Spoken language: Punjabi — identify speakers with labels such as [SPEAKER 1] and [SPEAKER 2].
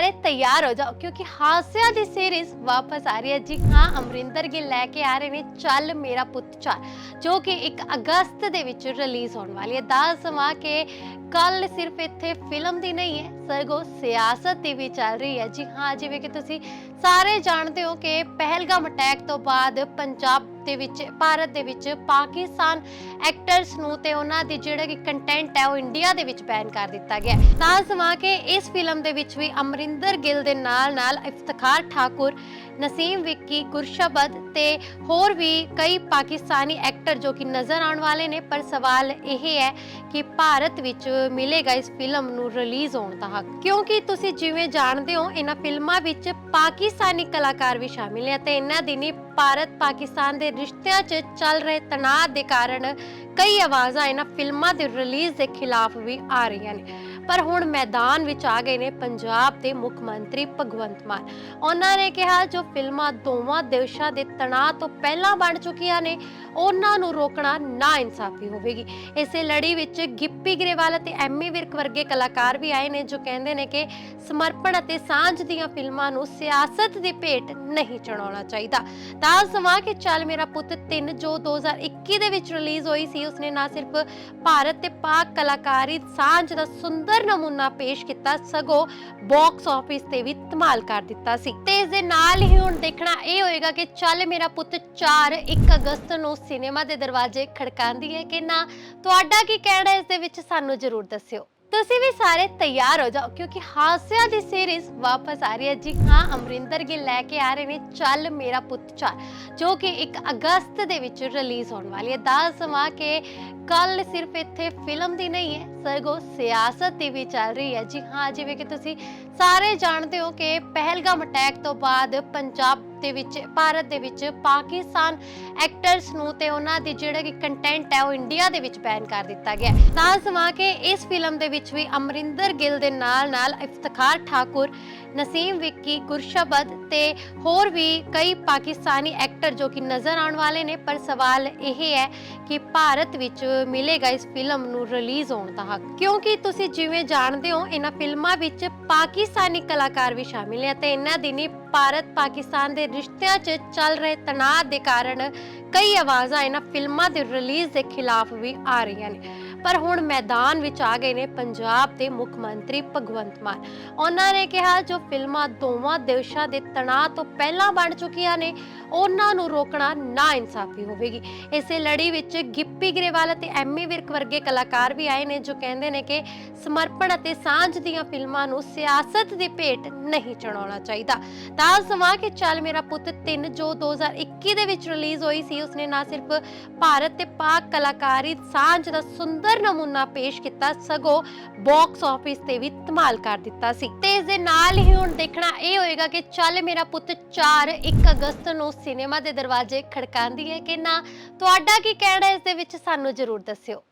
[SPEAKER 1] ਸਾਰੇ ਤਿਆਰ ਹੋ ਜਾਓ, ਕਿਉਂਕਿ ਹਾਸਿਆਂ ਦੀ ਸੀਰੀਜ਼ ਵਾਪਸ ਆ ਰਹੀ ਹੈ। ਜੀ ਹਾਂ, ਅਮਰਿੰਦਰ ਗਿੱਲ ਲੈ ਕੇ ਆ ਰਹੇ ਨੇ, ਚੱਲ ਮੇਰਾ ਪੁੱਤ ਚਾਰ, ਜੋ ਕਿ 1 ਅਗਸਤ ਦੇ ਵਿੱਚ ਰਿਲੀਜ਼ ਹੋਣ ਵਾਲੀ ਹੈ। ਦੱਸ ਸਮਾਂ ਕੇ ਕੱਲ ਸਿਰਫ ਇੱਥੇ ਫਿਲਮ ਦੀ ਨਹੀਂ ਹੈ, ਸਗੋਂ ਸਿਆਸਤ ਦੀ ਵੀ ਚੱਲ ਰਹੀ ਹੈ। ਜੀ ਹਾਂ, ਜਿਵੇਂ ਕਿ ਤੁਸੀਂ ਸਾਰੇ ਜਾਣਦੇ ਹੋ ਕਿ ਪਹਿਲਗਾਮ ਅਟੈਕ ਤੋਂ ਬਾਅਦ ਪੰਜਾਬ ਦੇ ਵਿੱਚ, ਭਾਰਤ ਦੇ ਵਿੱਚ ਪਾਕਿਸਤਾਨ ਐਕਟਰਸ ਨੂੰ ਤੇ ਉਹਨਾਂ ਦੀ ਜਿਹੜਾ ਕਿ ਕੰਟੈਂਟ ਹੈ, ਉਹ ਇੰਡੀਆ ਦੇ ਵਿੱਚ ਬੈਨ ਕਰ ਦਿੱਤਾ ਗਿਆ ਤਾਂ ਸਮਾਂ ਕਿ ਇਸ ਫਿਲਮ ਦੇ ਵਿੱਚ ਵੀ ਅਮਰਿੰਦਰ ਗਿੱਲ ਦੇ ਨਾਲ ਨਾਲ ਇਫਤਖਾਰ ਠਾਕੁਰ ਨਸੀਮ ਵਿੱਕੀ, ਗੁਰਸ਼ਬਦ ਤੇ ਹੋਰ ਵੀ ਕਈ ਪਾਕਿਸਤਾਨੀ ਐਕਟਰ ਜੋ ਕਿ ਨਜ਼ਰ ਆਉਣ ਵਾਲੇ ਨੇ, ਪਰ ਸਵਾਲ ਇਹ ਹੈ ਕਿ ਭਾਰਤ ਵਿੱਚ ਮਿਲੇਗਾ ਇਸ ਫਿਲਮ ਨੂੰ ਰਿਲੀਜ਼ ਹੋਣ ਦਾ ਹੱਕ? ਕਿਉਂਕਿ ਤੁਸੀਂ ਜਿਵੇਂ ਜਾਣਦੇ ਹੋ, ਇਹਨਾਂ ਫਿਲਮਾਂ ਵਿੱਚ ਪਾਕਿਸਤਾਨੀ ਕਲਾਕਾਰ ਵੀ ਸ਼ਾਮਿਲ ਹੈ ਤੇ ਇਹਨਾਂ ਦਿਨੀ ਭਾਰਤ ਪਾਕਿਸਤਾਨ ਦੇ ਰਿਸ਼ਤਿਆਂ 'ਚ ਚੱਲ ਰਹੇ ਤਣਾਅ ਦੇ ਕਾਰਨ ਕਈ ਆਵਾਜ਼ਾਂ ਇਹਨਾਂ ਫਿਲਮਾਂ ਦੇ ਰਿਲੀਜ਼ ਦੇ ਖਿਲਾਫ ਵੀ ਆ ਰਹੀਆਂ ਨੇ। ਪਰ ਹੁਣ ਮੈਦਾਨ ਵਿੱਚ ਆ ਗਏ ਨੇ ਪੰਜਾਬ ਦੇ ਮੁੱਖ ਮੰਤਰੀ ਭਗਵੰਤ ਮਾਨ। ਉਹਨਾਂ ਨੇ ਕਿਹਾ ਜੋ ਫਿਲਮਾਂ ਦੋਵਾਂ ਦੇਸ਼ਾਂ ਦੇ ਤਣਾਅ ਤੋਂ ਪਹਿਲਾਂ ਬਣ ਚੁੱਕੀਆਂ ਨੇ, ਉਹਨਾਂ ਨੂੰ ਰੋਕਣਾ ਨਾ ਇਨਸਾਫੀ ਹੋਵੇਗੀ। ਇਸੇ ਲੜੀ ਵਿੱਚ ਗਿੱਪੀ ਗਰੇਵਾਲ ਅਤੇ ਐਮੀ ਵਿਰਕ ਵਰਗੇ ਕਲਾਕਾਰ ਵੀ ਆਏ ਨੇ ਜੋ ਕਹਿੰਦੇ ਨੇ ਕਿ ਸਮਰਪਣ ਅਤੇ ਸਾਂਝ ਦੀਆਂ ਫਿਲਮਾਂ ਨੂੰ ਸਿਆਸਤ ਦੀ ਭੇਟ ਨਹੀਂ ਚੜਾਉਣਾ ਚਾਹੀਦਾ। ਤਾਂ ਸਮਾਂ ਕਿ ਚੱਲ ਮੇਰਾ ਪੁੱਤ 3 ਜੋ 2021 ਦੇ ਵਿੱਚ ਰਿਲੀਜ਼ ਹੋਈ ਸੀ ਉਸਨੇ ਨਾ ਸਿਰਫ ਭਾਰਤ ਤੇ ਪਾਕ ਕਲਾਕਾਰੀ ਸਾਂਝ ਦਾ ਸੁੰਦਰ ਨਮੂਨਾ ਪੇਸ਼ ਕੀਤਾ, ਸਗੋਂ ਬਾਕਸ ਆਫਿਸ ਤੇ ਵੀ ਧਮਾਲ ਕਰ ਦਿੱਤਾ ਸੀ। ਤੇ ਇਸ ਦੇ ਨਾਲ ਹੀ ਹੁਣ ਦੇਖਣਾ ਇਹ ਹੋਏਗਾ ਕਿ ਚੱਲ ਮੇਰਾ ਪੁੱਤ 4 1 ਅਗਸਤ ਨੂੰ ਸਿਨੇਮਾ ਦੇ ਦਰਵਾਜ਼ੇ ਖੜਕਾਉਂਦੀ ਹੈ ਕਿ ਨਾ। ਤੁਹਾਡਾ ਕੀ ਕਹਿਣਾ ਹੈ? ਇਸ ਦੇ ਵਿੱਚ ਸਾਨੂੰ ਜ਼ਰੂਰ ਦੱਸਿਓ। ਤੁਸੀਂ ਵੀ ਸਾਰੇ ਤਿਆਰ ਹੋ ਜਾਓ, ਕਿਉਂਕਿ ਹਾਸਿਆਂ ਦੀ ਸੀਰੀਜ਼ ਵਾਪਸ ਆ ਰਹੀ ਹੈ। ਜੀ ਹਾਂ, ਅਮਰਿੰਦਰ ਗਿੱਲ ਲੈ ਕੇ ਆ ਰਹੇ ਨੇ, ਚੱਲ ਮੇਰਾ ਪੁੱਤ ਚਾਰ ਜੋ ਕਿ 1 ਅਗਸਤ ਦੇ ਵਿੱਚ ਰਿਲੀਜ਼ ਹੋਣ ਵਾਲੀ ਹੈ। ਦੱਸ ਸਮਾਂ ਕਿ ਕੱਲ ਸਿਰਫ ਇੱਥੇ ਫਿਲਮ ਦੀ ਨਹੀਂ ਹੈ, ਸਗੋਂ ਸਿਆਸਤ ਦੀ ਵੀ ਚੱਲ ਰਹੀ ਹੈ। ਜੀ ਹਾਂ, ਜਿਵੇਂ ਕਿ ਤੁਸੀਂ ਸਾਰੇ ਜਾਣਦੇ ਹੋ ਕਿ ਪਹਿਲਗਾਮ ਅਟੈਕ ਤੋਂ ਬਾਅਦ ਪੰਜਾਬ ਦੇ ਵਿੱਚ, ਭਾਰਤ ਦੇ ਵਿੱਚ ਪਾਕਿਸਤਾਨ ਐਕਟਰਸ ਨੂੰ ਤੇ ਉਹਨਾਂ ਦੀ ਜਿਹੜਾ ਕਿ ਕੰਟੈਂਟ ਹੈ ਉਹ ਇੰਡੀਆ ਦੇ ਵਿੱਚ ਬੈਨ ਕਰ ਦਿੱਤਾ ਗਿਆ ਤਾਂ ਸਮਾਂ ਕਿ ਇਸ ਫਿਲਮ ਦੇ ਵਿੱਚ ਵੀ ਅਮਰਿੰਦਰ ਗਿੱਲ ਦੇ ਨਾਲ ਨਾਲ ਇਫਤਖਾਰ ਠਾਕੁਰ, ਨਸੀਮ ਵਿੱਕੀ, ਗੁਰਸ਼ਬਦ ਤੇ ਹੋਰ ਵੀ ਕਈ ਪਾਕਿਸਤਾਨੀ ਐਕਟਰ ਜੋ ਕਿ ਨਜ਼ਰ ਆਉਣ ਵਾਲੇ ਨੇ, ਪਰ ਸਵਾਲ ਇਹ ਹੈ ਕਿ ਭਾਰਤ ਵਿੱਚ ਮਿਲੇਗਾ ਇਸ ਫਿਲਮ ਨੂੰ ਰਿਲੀਜ਼ ਹੋਣ ਦਾ ਹੱਕ? ਕਿਉਂਕਿ ਤੁਸੀਂ ਜਿਵੇਂ ਜਾਣਦੇ ਹੋ, ਇਹਨਾਂ ਫਿਲਮਾਂ ਵਿੱਚ ਪਾਕਿਸਤਾਨੀ ਕਲਾਕਾਰ ਵੀ ਸ਼ਾਮਿਲ ਹੈ ਤੇ ਇਹਨਾਂ ਦਿਨੀ ਭਾਰਤ ਪਾਕਿਸਤਾਨ ਦੇ ਰਿਸ਼ਤਿਆਂ 'ਚ ਚੱਲ ਰਹੇ ਤਣਾਅ ਦੇ ਕਾਰਨ ਕਈ ਆਵਾਜ਼ਾਂ ਇਹਨਾਂ ਫਿਲਮਾਂ ਦੇ ਰਿਲੀਜ਼ ਦੇ ਖਿਲਾਫ ਵੀ ਆ ਰਹੀਆਂ ਨੇ। ਪਰ ਹੁਣ ਮੈਦਾਨ ਵਿੱਚ ਆ ਗਏ ਨੇ ਪੰਜਾਬ ਦੇ ਮੁੱਖ ਮੰਤਰੀ ਭਗਵੰਤ ਮਾਨ। ਉਹਨਾਂ ਨੇ ਕਿਹਾ ਜੋ ਫਿਲਮਾਂ ਦੋਵਾਂ ਦੇਸ਼ਾਂ ਦੇ ਤਣਾਅ ਤੋਂ ਪਹਿਲਾਂ ਬਣ ਚੁੱਕੀਆਂ ਨੇ, ਉਹਨਾਂ ਨੂੰ ਰੋਕਣਾ ਨਾ ਇਨਸਾਫੀ ਹੋਵੇਗੀ। ਇਸੇ ਲੜੀ ਵਿੱਚ ਗਿੱਪੀ ਗਰੇਵਾਲ ਅਤੇ ਐਮੀ ਵਿਰਕ ਵਰਗੇ ਕਲਾਕਾਰ ਵੀ ਆਏ ਨੇ ਜੋ ਕਹਿੰਦੇ ਨੇ ਕਿ ਸਮਰਪਣ ਅਤੇ ਸਾਂਝ ਦੀਆਂ ਫਿਲਮਾਂ ਨੂੰ ਸਿਆਸਤ ਦੀ ਭੇਟ ਨਹੀਂ ਚੜਾਉਣਾ ਚਾਹੀਦਾ। ਤਾਂ ਸਮਾਂ ਕਿ ਚੱਲ ਮੇਰਾ ਪੁੱਤ 3 ਜੋ 2021 ਦੇ ਵਿੱਚ ਰਿਲੀਜ਼ ਹੋਈ ਸੀ, ਉਸਨੇ ਨਾ ਸਿਰਫ ਭਾਰਤ ਤੇ ਪਾਕ ਕਲਾਕਾਰੀ ਸਾਂਝ ਦਾ ਸੁੰਦਰ ਨਮੂਨਾ ਪੇਸ਼ ਕੀਤਾ, ਸਗੋਂ ਬਾਕਸ ਆਫਿਸ ਤੇ ਵੀ ਧਮਾਲ ਕਰ ਦਿੱਤਾ ਸੀ। ਤੇ ਇਸ ਦੇ ਨਾਲ ਹੀ ਹੁਣ ਦੇਖਣਾ ਇਹ ਹੋਏਗਾ ਕਿ ਚੱਲ ਮੇਰਾ ਪੁੱਤ 4 1 ਅਗਸਤ ਨੂੰ ਸਿਨੇਮਾ ਦੇ ਦਰਵਾਜ਼ੇ ਖੜਕਾਉਂਦੀ ਹੈ ਕਿ ਨਾ। ਤੁਹਾਡਾ ਕੀ ਕਹਿਣਾ ਹੈ? ਇਸ ਦੇ ਵਿੱਚ ਸਾਨੂੰ ਜ਼ਰੂਰ ਦੱਸਿਓ।